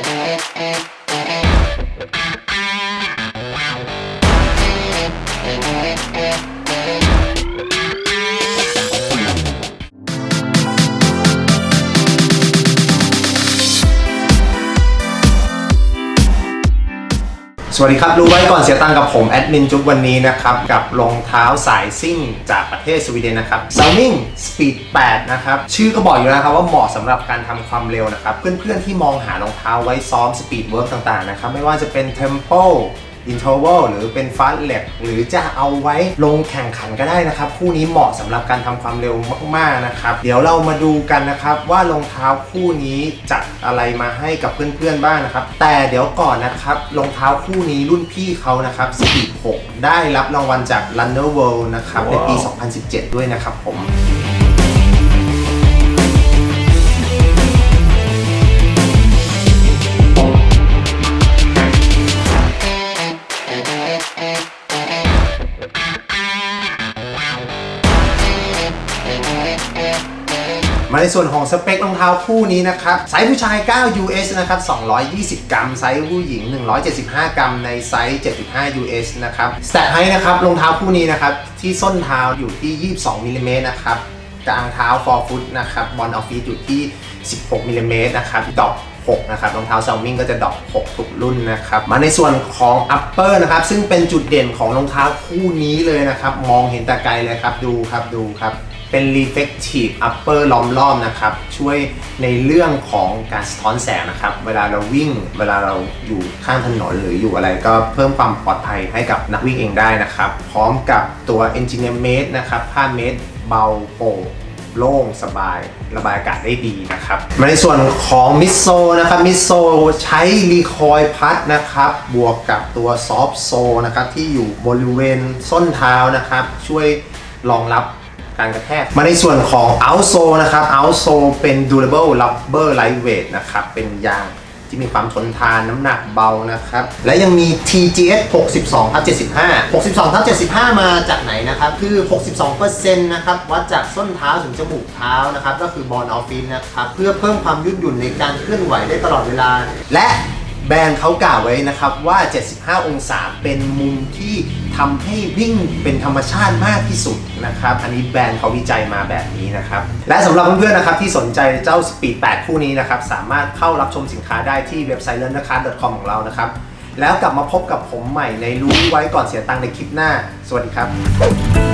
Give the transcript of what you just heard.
Thank you. สวัสดีครับ รู้ไว้ก่อนเสียตังกับผมแอดมินจุ๊บวันนี้นะครับ กับรองเท้าสายซิ่งจากประเทศสวีเดนนะครับ s a l m i n g Speed 8 นะครับ ชื่อก็บอกอยู่แล้วนะครับว่าเหมาะสำหรับการทำความเร็วนะครับ เพื่อนๆที่มองหารองเท้าไว้ซ้อมสปีดเวิร์กต่างๆนะครับ ไม่ว่าจะเป็น Tempo Interval หรือเป็น Fast l e g หรือจะเอาไว้ลงแข่งขันก็ได้นะครับ คู่นี้เหมาะสำหรับการทำความเร็วมากๆนะครับ เดี๋ยวเรามาดูกันนะครับว่ารองเท้าคู่นี้จัดอะไรมาให้กับเพื่อนๆบ้างนะครับ แต่เดี๋ยวก่อนนะครับรองเท้าคู่นี้รุ่นพี่เขานะครับ Speed 6ได้รับรางวัลจาก Runner World นะครับในปี 2017 ด้วยนะครับผม มาในส่วนของสเปครองเท้าคู่นี้นะครับไซส์ผู้ชาย 9 US นะครับ 220 กรัม ไซส์ผู้หญิง 175 กรัม ในไซส์ 75 US นะครับสแตทไฮนะครับรองเท้าคู่นี้นะครับ ที่ส้นเท้าอยู่ที่ 22มิลลิเมตรนะครับกลางเท้า 4 ฟุตนะครับบอลออฟฟิศอยู่ที่ 16มิลลิเมตรนะครับดอก6นะครับรองเท้าซามิงก็จะดอก 6 ทุกรุ่นนะครับ มาในส่วนของ upper นะครับ ซึ่งเป็นจุดเด่นของรองเท้าคู่นี้เลยนะครับ มองเห็นแต่ไกลเลยครับ ดูครับดูครับ เป็น reflective upper ล้อมรอบนะครับ ช่วยในเรื่องของการสะท้อนแสงนะครับ เวลาเราวิ่ง เวลาเราอยู่ข้างถนนหรืออยู่อะไรก็เพิ่มความปลอดภัยให้กับนักวิ่งเองได้นะครับ พร้อมกับตัว engineer made นะครับ ผ้าเม็ดเบาโปร่งโล่งสบายระบายอากาศได้ดีนะครับ มาในส่วนของมิโซนะครับมิโซใช้รีคอยพัดนะครับ บวกกับตัวซอฟโซนะครับที่อยู่บริเวณส้นเท้านะครับ ช่วยรองรับ การกระแทกมาในส่วนของ outsole นะครับ outsole เป็น durable rubber lightweight นะครับ เป็นยางที่มีความทนทานน้ำหนักเบานะครับ และยังมี TGS 62ทับ75 62ทับ75 มาจากไหนนะครับ คือ 62%นะครับ วัดจากส้นเท้าถึงจมูกเท้านะครับ ก็คือบอลออฟฟิศนะครับ เพื่อเพิ่มความยืดหยุ่นในการเคลื่อนไหวได้ตลอดเวลา และ รนด์เขากล่าวไว้นะครับว่า 75 องศาเป็นมุมที่ทำให้วิ่งเป็นธรรมชาติมากที่สุดนะครับ อันนี้แบรนด์เขาวิจัยมาแบบนี้นะครับ และสำหรับเพื่อนๆนะครับที่สนใจเจ้า Speed 8 คู่นี้นะครับ สามารถเข้ารับชมสินค้าได้ที่เว็บไซต์ l e a r n a c a r c o m ของเรานะครับ แล้วกลับมาพบกับผมใหม่ในรู้ไว้ก่อนเสียตังค์ในคลิปหน้า สวัสดีครับ